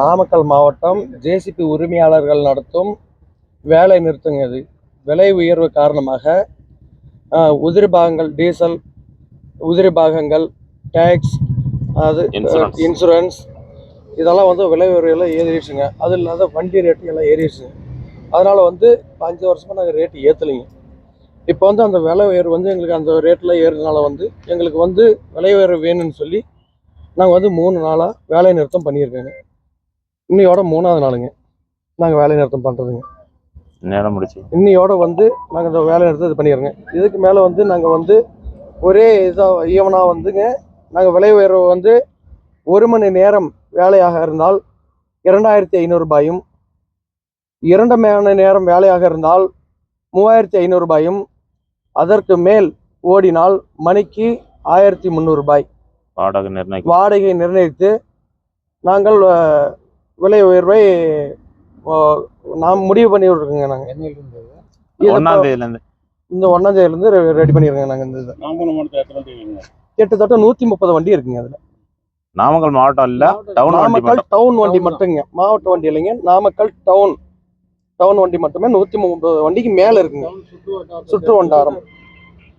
நாமக்கல் மாவட்டம் ஜேசிபி உரிமையாளர்கள் நடத்தும் வேலை நிறுத்தங்க இது. விலை உயர்வு காரணமாக உதிரி பாகங்கள் டீசல் உதிரி பாகங்கள் டேக்ஸ் அது. இன்சூரன்ஸ் இதெல்லாம் வந்து விலை உயர்வுலாம் ஏறிடுச்சுங்க. அது இல்லாத வண்டி ரேட்டு எல்லாம் ஏறிடுச்சுங்க. அதனால் வந்து அஞ்சு வருஷமாக நாங்கள் ரேட்டு ஏற்றலைங்க இப்போ வந்து அந்த விலை உயர்வு வந்து எங்களுக்கு அந்த ரேட்டில் ஏறுறதுனால வந்து எங்களுக்கு வந்து விலை உயர்வு வேணும்னு சொல்லி நாங்கள் வந்து மூணு நாளாக வேலை நிறுத்தம் பண்ணியிருக்கோங்க. இன்னையோட மூணாவது நாளுங்க. நாங்கள் வேலை நிறுத்தம் பண்ணுறதுங்க நேரம் முடிச்சு. இன்னையோட வந்து நாங்கள் இந்த வேலை நிறுத்தம் இது பண்ணிடுறோங்க இதுக்கு மேலே வந்து நாங்கள் வந்து ஒரே இதாக ஈவனாக வந்துங்க நாங்கள் விலை உயர்வு வந்து ஒரு மணி நேரம் வேலையாக இருந்தால் இரண்டாயிரத்தி ஐநூறுபாயும் இரண்டு மணி நேரம் வேலையாக இருந்தால் மூவாயிரத்தி ஐநூறுபாயும் அதற்கு மேல் ஓடினால் மணிக்கு ஆயிரத்தி முந்நூறுபாய் வாடகை நிர்ணயிக்க வாடகை நிர்ணயித்து நாங்கள் விலை உயர்வை நாம் முடிவு பண்ணி விட்ருக்கோங்க நாங்கள் இருந்து இந்த ஒன்றாம் தேதியிலேருந்து ரெடி பண்ணிடுங்க நாங்கள் இந்த இதை. கிட்டத்தட்ட நூற்றி முப்பது வண்டி இருக்குங்க அதில். நாமக்கல் மாவட்டம் இல்ல டவுன் வண்டி நாமக்கல் டவுன் வண்டி மட்டுங்க. மாவட்ட வண்டி இல்லைங்க நாமக்கல் டவுன். டவுன் வண்டி மட்டுமே நூற்றி முப்பது வண்டிக்கு மேலே இருக்குங்க. சுற்று வட்டாரம்.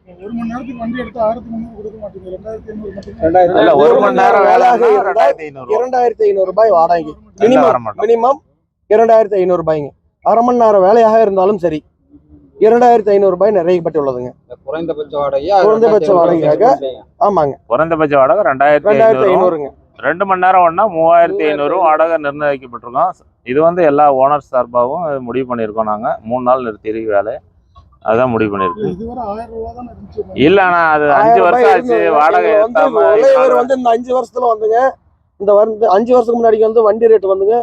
ஒரு மணி நேரத்துக்கு வண்டி எடுத்து ஆயிரத்தி முந்நூறு கொடுக்க மாட்டீங்க ரெண்டாயிரத்தி ஐநூறு மட்டும். ஒரு மணி நேரம் நேரம் வேலை வேலையாக இருந்தால் இரண்டாயிரத்தி ஐநூறு ரூபாய் வாடகை மினிமம் மினிமம் இரண்டாயிரத்தி ஐநூறு ரூபாய்ங்க. அரை மணி நேரம் வேலையாக இருந்தாலும் சரி. இரண்டாயிரத்தி ஐநூறு ரூபாய் நிறையப்பட்டுள்ளதுங்க குறைந்தபட்ச வாடகை குறைந்தபட்ச வாடகையாக ஆமாங்க. குறைந்தபட்ச வாடகை ரெண்டாயிரத்தி ரெண்டாயிரத்தி ஐநூறு ஐநூறுங்க. ரெண்டு மணி நேரம் ஒன்னா மூவாயிரத்தி ஐநூறு வாடகை நிர்ணயிக்கப்பட்டிருக்கோம். இது வந்து எல்லா ஓனர் சார்பாகவும் முடிவு பண்ணியிருக்கோம் நாங்க. மூணு நாள் நிறுத்தி வேலை. அதான் முடிவு இருந்துச்சு. இல்ல ஆனா அது அஞ்சு வருஷம் ஆச்சு. வாடகை எங்களுக்கு வந்து இந்த அஞ்சு வருஷத்துல வந்துங்க. இந்த வந்து அஞ்சு வருஷத்துக்கு முன்னாடி வந்து வண்டி ரேட் வந்துங்க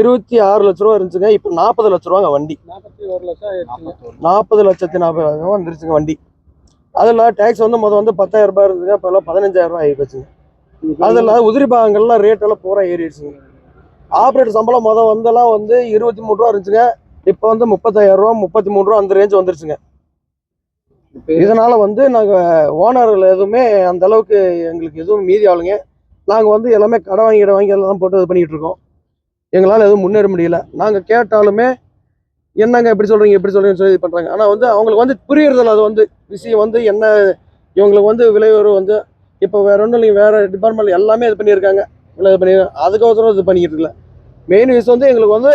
இருபத்தி ஆறு லட்ச ரூபா இருந்துச்சுங்க. இப்போ நாற்பது லட்ச ரூபாங்க வண்டி. நாற்பது லட்சத்தி நாற்பது ரூபா வந்துருச்சுங்க வண்டி. அதில் டேக்ஸ் வந்து முதல் வந்து பத்தாயிரம் ரூபாய் இருந்துங்க இப்போ எல்லாம் பதினஞ்சாயிரம் ரூபாய் ஆகி போச்சுங்க. அதில் உதிரி பாகங்கள்லாம் ரேட் எல்லாம் பூரா ஏறிடுச்சுங்க. ஆப்ரேட்டர் சம்பளம் முதல் வந்தெல்லாம் வந்து இருபத்தி மூணு ரூபா இருந்துச்சுங்க. இப்போ வந்து முப்பத்தாயிரம் ரூபா முப்பத்தி மூணு ரூபா அந்த ரேஞ்ச் வந்துருச்சுங்க. இதனால வந்து நாங்கள் ஓனர்கள் எதுவுமே அந்த அளவுக்கு எங்களுக்கு எதுவும் மீதி ஆகலைங்க நாங்கள் வந்து எல்லாமே கடை வாங்கி கடை வாங்கி எல்லாம் போட்டு இது பண்ணிட்டு இருக்கோம். எங்களால் எதுவும் முன்னேற முடியல. நாங்கள் கேட்டாலுமே என்னங்க இப்படி சொல்கிறீங்க இப்படி சொல்கிறீங்கன்னு சொல்லி இது பண்ணுறாங்க ஆனால் வந்து அவங்களுக்கு வந்து புரியறதில்ல அது வந்து விஷயம் வந்து என்ன இவங்களுக்கு வந்து விலை உயர்வு வந்து இப்போ வேற ஒன்றும் இல்லைங்க வேற டிபார்ட்மெண்ட் எல்லாமே இது பண்ணியிருக்காங்க. விலை இது பண்ணி அதுக்கோசரம் இது பண்ணிக்கிட்டு இருக்கல. மெயின் விஷயம் வந்து எங்களுக்கு வந்து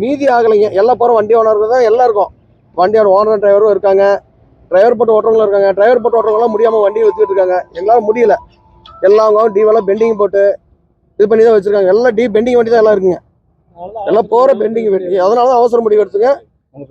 மீதி ஆகலைங்க. எல்லா போகிற வண்டி ஓனர்கள் தான் எல்லாம் இருக்கும். வண்டியோட ஓனர் டிரைவரும் இருக்காங்க. டிரைவர் போட்டு ஓட்டுறவங்களும் இருக்காங்க. டிரைவர் போட்டு ஓட்டுறவங்களாம் முடியாமல் வண்டி வச்சுக்கிட்டு இருக்காங்க. எங்களால் முடியல. எல்லாம் அவங்க டீவெல்லாம் பெண்டிங் போட்டு இது பண்ணி தான் வச்சிருக்காங்க. எல்லாம் டீ பெண்டிங் வண்டி தான் எல்லாம் இருக்குங்க. எல்லாம் போகிற பெண்டிங் வண்டி. அதனால தான் அவசர முடிவு எடுத்துங்க. உங்க